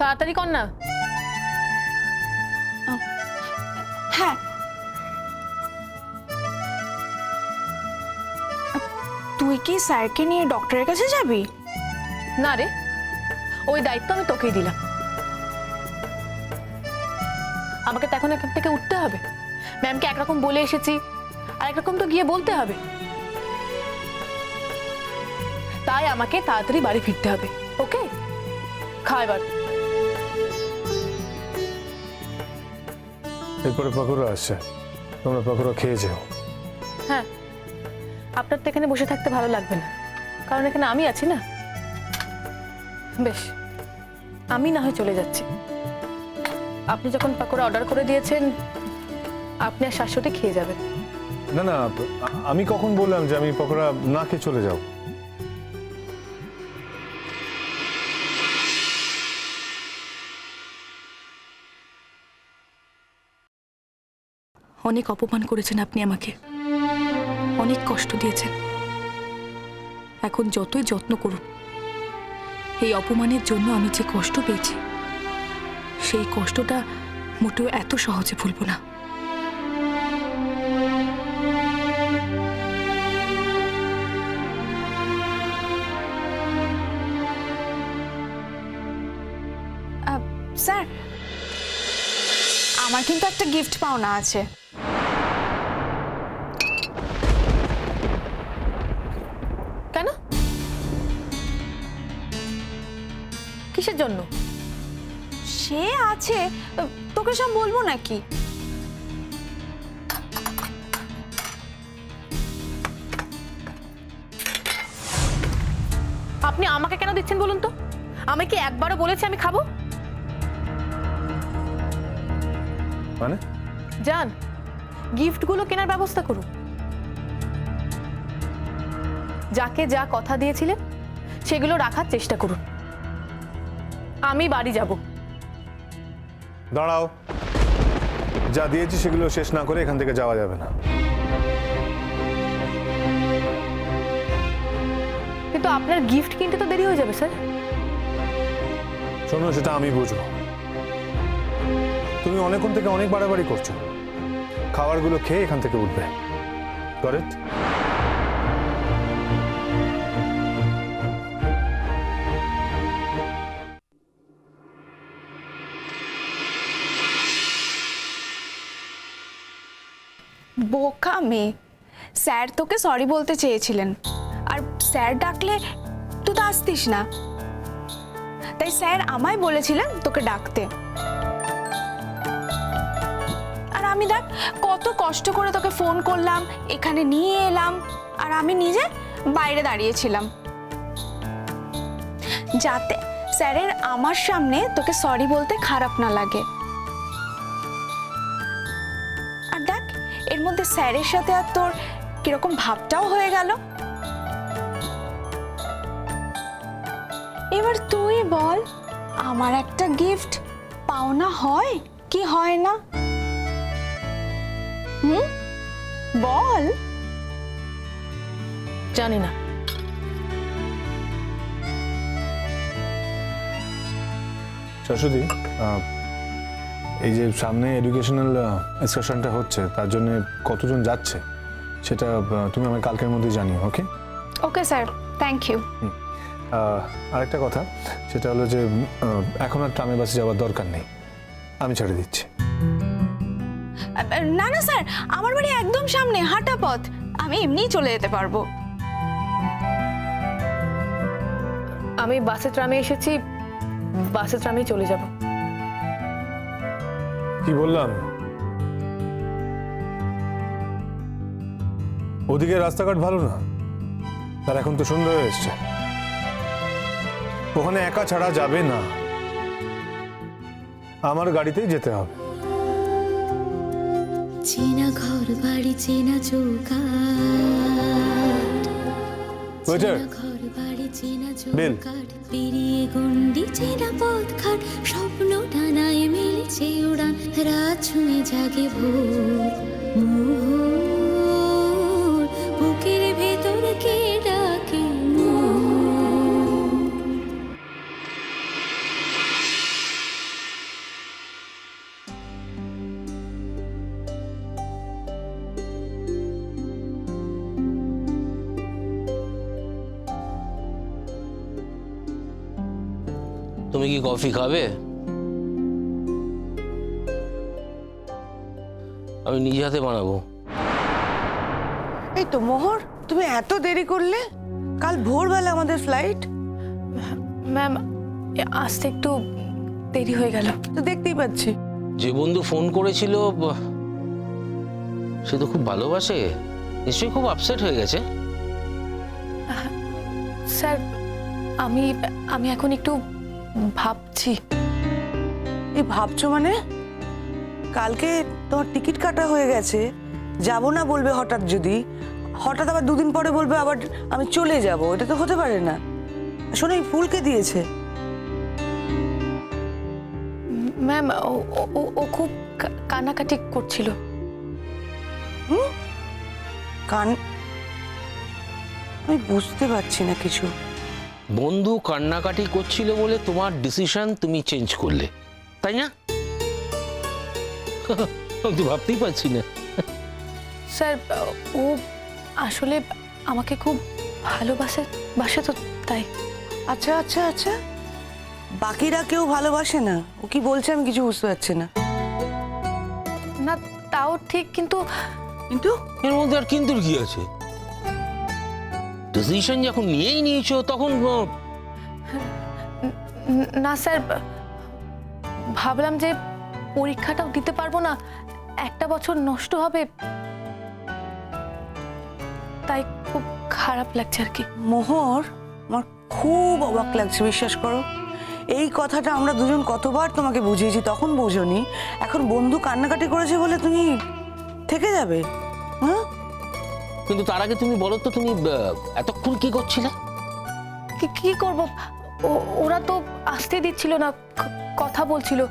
তাড়াতাড়ি কর না। হ্যাঁ। তুই কি স্যারকে নিয়ে ডক্টরের কাছে যাবি? না রে ওই দায়িত্ব আমি তোকেই দিলাম। আমাকে তো এখন এখান থেকে উঠতে হবে। ম্যামকে একরকম বলে এসেছি আর একরকম তো গিয়ে বলতে হবে। তাই আমাকে তাড়াতাড়ি বাড়ি ফিরতে হবে ওকে? খা এবার। এরপরে পাকুড়া আসছে তোমরা পাকুড়া খেয়ে যাও। হ্যাঁ আপনার তো এখানে বসে থাকতে ভালো লাগবে না। কারণ এখানে আমি আছি না। বেশ আমি না হয় চলে যাচ্ছি। আপনি যখন পাকোড়া অর্ডার করে দিয়েছেন আপনি আর শাশুড়ি খেয়ে যাবেন। না না আমি কখন বললাম যে আমি পকোড়া না খেয়ে চলে যাও অনেক অপমান করেছেন আপনি আমাকে। অনেক কষ্ট দিয়েছেন। এখন যতই যত্ন করুন, এই অপমানের জন্য আমি যে কষ্ট পেয়েছি, সেই কষ্টটা মোটেও এত সহজে ভুলব না। কিন্তু একটা গিফট পাওনা আছে। কেন? কিসের জন্য? সে আছে তোকে সব বলব নাকি? আপনি আমাকে কেন দিচ্ছেন বলুন তো? আমি কি একবারও বলেছি আমি খাব? মানে? যান গিফটগুলো কেনার ব্যবস্থা করুন। যাকে যা কথা দিয়েছিলেন সেগুলো রাখার চেষ্টা করুন। আমি বাড়ি যাব। দাঁড়াও। যা দিয়েছি সেগুলো শেষ না করে এখান থেকে যাওয়া যাবে না। কিন্তু আপনার গিফট কিনতে তো দেরি হয়ে যাবে স্যার। শোনো সেটা আমি বুঝব। তুমি অনেকক্ষণ থেকে অনেক বাড়াবাড়ি করছ। খাবারগুলো খেয়ে এখান থেকে উঠবে। বোকা মেয়ে। স্যার তোকে সরি বলতে চেয়েছিলেন। আর স্যার ডাকলে তুই তো আসতিস না। তাই স্যার আমায় বলেছিলেন তোকে ডাকতে। আমি দেখ কত কষ্ট করে তোকে ফোন করলাম, এখানে নিয়ে এলাম, আর আমি নিজে বাইরে দাঁড়িয়েছিলাম যাতে স্যারের আমার সামনে তোকে সরি বলতে খারাপ না লাগে। আর দেখ, এর মধ্যে স্যারের সাথে আর তোর কীরকম ভাবটাও হয়ে গেল। এবার তুই বল, আমার একটা গিফট পাওনা হয় কি হয় না? হুম? বল। জানি না। শাশুদি এই যে সামনে এডুকেশনাল এক্সকারশনটা হচ্ছে তার জন্য কতজন যাচ্ছে সেটা তুমি আমাকে কালকের মধ্যেই জানিও okay okay sir thank you আরেকটা কথা সেটা হলো যে এখন আর ট্রামে বাসে যাওয়ার দরকার নেই। আমি ছেড়ে দিচ্ছি। না না স্যার আমার বাড়ি একদম সামনে হাঁটা পথ। আমি এমনিই চলে যেতে পারব। আমি বাসে ট্রামে এসেছি বাসে ট্রামেই চলে যাব। কি বললাম? ওদিকে রাস্তাঘাট ভালো না? তার এখন তো সুন্দর হয়ে এসছে। ওখানে একা ছাড়া যাবে না। আমার গাড়িতেই যেতে হবে। চেনা ঘর বাড়ি চেনা চৌকাট ওয়েটার চেনা ঘর বাড়ি চেনা চৌকাঠ পেরিয়ে গন্ডি চেনা পথঘাট স্বপ্ন টানায় মেলেছে উড়ান রাত ছুঁয়ে জাগে ভোর মোহর তুমি কি কফি খাবে? আমি নিজে হাতে বানাবো। এই তো মোহর তুমি এত দেরি করলে? কাল ভোরবেলা আমাদের ফ্লাইট ম্যাম আসতে একটু দেরি হয়ে গেল। তো দেখতেই পাচ্ছি। যে বন্ধু ফোন করেছিল সে তো খুব ভালোবাসে। নিশ্চয়ই খুব আপসেট হয়ে গেছে। স্যার আমি আমি এখন একটু ভাবছি। এই ভাবছ মানে? কালকে তোমার টিকিট কাটা হয়ে গেছে। যাব না বলবে হঠাৎ যদি। হঠাৎ আবার দুদিন পরে বলবে আবার আমি চলে যাব। এটা তো হতে পারে না। শোনো এই ফুলকে দিয়েছে। ম্যাম ও- খুব কা- কান্নাকাটি করছিল। কান আমি বুঝতে পারছি না কিছু। বন্ধু কান্নাকাটি করছিল বলে তোমার ডিসিশন তুমি চেঞ্জ করলে তাই না? আমি তো ভাবতেই পারছি না। স্যার ও আসলে আমাকে খুব ভালোবাসে বাসে তো তাই। আচ্ছা আচ্ছা আচ্ছা। বাকিরা কেউ ভালোবাসে না। ও কি বলছে আমি কিছু বুঝতে পারছি না। না তাও ঠিক কিন্তু কিন্তু এর মধ্যে আর কিন্তু কি আছে? ডিসিশন যখন নিয়েই নিয়েছো তখন না স্যার ভাবলাম যে পরীক্ষাটাও দিতে পারব না। একটা বছর নষ্ট হবে। তাই খুব খারাপ লাগছে আর কি। মোহর আমার খুব অবাক লাগছে বিশ্বাস করো। এই কথাটা আমরা দুজন কতবার তোমাকে বুঝিয়েছি তখন বোঝনি। এখন বন্ধু কান্নাকাটি করেছে বলে তুমি থেকে যাবে হ্যাঁ? কিন্তু তার আগে তুমি বলো তো তুমি এতক্ষণ কি করছিলে? কি- কি করব? ও- ওরা তো আসতে দিচ্ছিল না কথা বলছিল।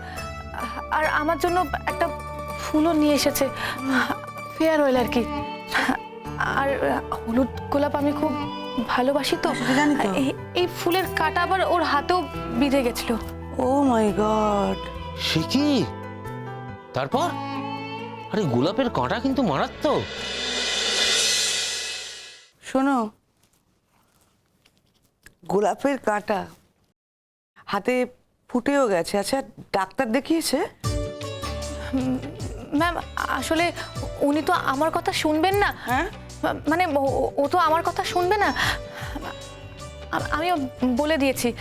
আর আমার জন্য একটা ফুলও নিয়ে এসেছে। ফেয়ার অয়েল আর কি। আর হলুদ গোলাপ আমি খুব ভালোবাসি তো। এই ফুলের কাটা আবার ওর হাতেও বিঁধে গেছিল। ও মাই গড। সে কি? তারপর? আরে গোলাপের কাঁটা কিন্তু মারাত্মক। শোনো। গোলাপের কাঁটা হাতে ফুটেও গেছে। আচ্ছা ডাক্তার দেখিয়েছে? ম্যাম আসলে উনি তো আমার কথা শুনবেন না। হ্যাঁ? মানে ও- তো আমার কথা শুনবে না। আমিও বলে দিয়েছি।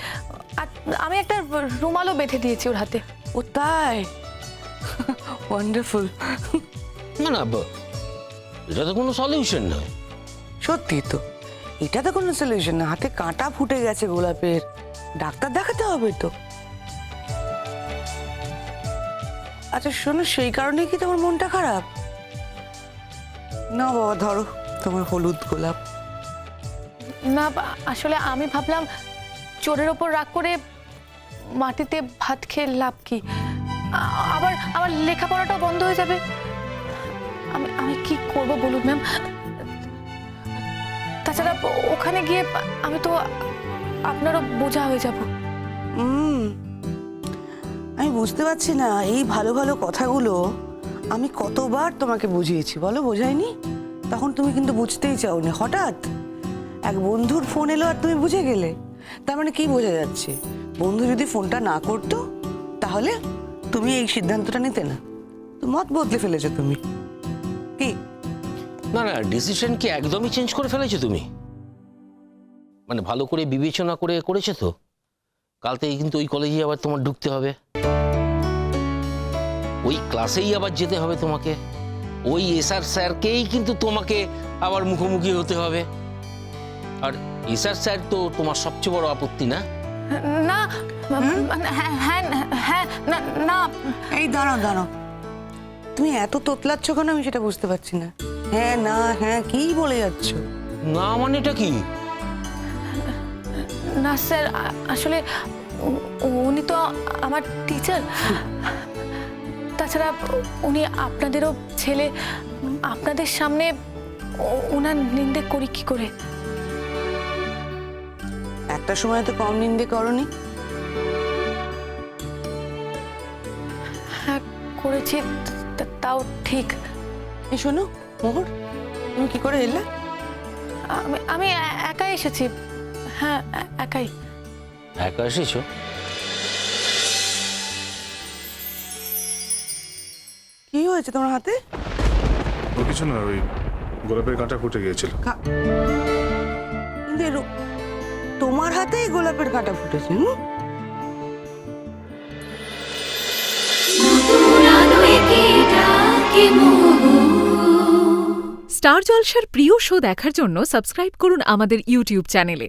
আর আমি একটা রুমালও বেঁধে দিয়েছি ওর হাতে। ও তাই? ওয়ান্ডারফুল না না এটা তো কোনো সলিউশন নয়। সত্যি তো। এটা তো কোনো সলিউশন না। হাতে কাঁটা ফুটে গেছে গোলাপের। ডাক্তার দেখাতে হবে তো। আচ্ছা শোনো, সেই কারণে কি তোমার মনটা খারাপ? না বাবা, ধরো, তোমার হলুদ গোলাপ। না আসলে আমি ভাবলাম চোরের ওপর রাগ করে মাটিতে ভাত খেয়ে লাভ কি? আবার আমার লেখাপড়াটাও বন্ধ হয়ে যাবে। আমি আমি কি করব বলুন, ম্যাম? ওখানে গিয়ে আমি তো আপনারও বোঝা হয়ে যাব। হুম। আমি বুঝতে পারছি না এই ভালো ভালো কথাগুলো আমি কতবার তোমাকে বুঝিয়েছি বলো বোঝাইনি তখন তুমি কিন্তু বুঝতেই চাওনি হঠাৎ এক বন্ধুর ফোন এলো আর তুমি বুঝে গেলে। তার মানে কি বোঝা যাচ্ছে? বন্ধু যদি ফোনটা না করতো তাহলে তুমি এই সিদ্ধান্তটা নিতে না। তো মত বদলে ফেলেছো তুমি। কি? না না ডিসিশন কি একদমই চেঞ্জ করে ফেলেছো তুমি? মানে ভালো করে বিবেচনা করে করেছ তো? কাল থেকে কিন্তু ওই কলেজে আবার তোমার ঢুকতে হবে। ওই ক্লাসেই আবার যেতে হবে তোমাকে। ওই এসআর স্যারকেই কিন্তু তোমাকে আবার মুখোমুখি হতে হবে। আর এসআর স্যার তো তোমার সবচেয়ে বড় আপত্তি না? না হ্যাঁ হ্যাঁ হ্যাঁ না না। এই দাঁড়াও দাঁড়াও। তুমি এত তোতলাচ্ছ কেন আমি সেটা বুঝতে পারছি না। হ্যাঁ না হ্যাঁ কি বলে যাচ্ছ? না মানে এটা কি? না স্যার আসলে উনি তো আমার টিচার তাছাড়া উনি আপনাদেরও ছেলে। আপনাদের সামনে ওনার নিন্দে করি কি করে? একটা সময় তো কম নিন্দে করনি। হ্যাঁ করেছি তাও ঠিক। শোনো মোহর তুমি কি করে এলে? আমি আমি একাই এসেছি। হ্যাঁ একাই। একা এসেছ? কি হয়েছে তোমার হাতে? ও কিছু না ওই গোলাপের কাঁটা ফুটে গিয়েছিল। কিন্তু তোমার হাতেই গোলাপের কাঁটা ফুটেছে হুম? স্টার জলসার প্রিয় শো দেখার জন্য সাবস্ক্রাইব করুন আমাদের ইউটিউব চ্যানেলে।